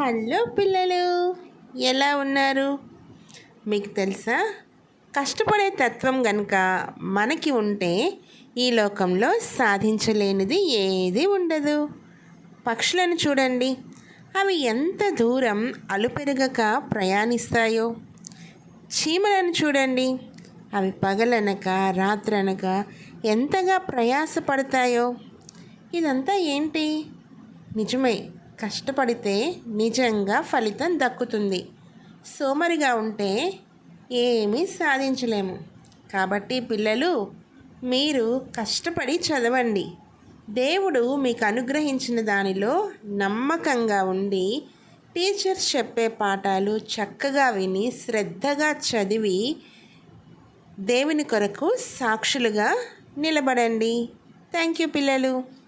Hello పిల్లలు ఎలా ఉన్నారు? మీకు తెలుసా? కష్టపడే తత్వం గనుక మనకి ఉంటే ఈ లోకంలో సాధించలేనిది ఏది ఉండదు. పక్షులను చూడండి. అవి ఎంత దూరం అలుపెరగక ప్రయాణిస్తాయో. చీమలను చూడండి. అవి పగలనక రాత్రనక ఎంతగా ప్రయాసపడతాయో. ఇదంతా ఏంటి? నిజమే. కష్టపడితే నిజంగా ఫలితం దక్కుతుంది. సోమరిగా ఉంటే ఏమీ సాధించలేము. కాబట్టి పిల్లలు మీరు కష్టపడి చదవండి. దేవుడు మీకు అనుగ్రహించిన దానిలో నమ్మకంగా ఉండి టీచర్స్ చెప్పే పాఠాలు చక్కగా విని శ్రద్ధగా చదివి దేవుని కొరకు సాక్షులుగా నిలబడండి. థ్యాంక్ యూ పిల్లలు.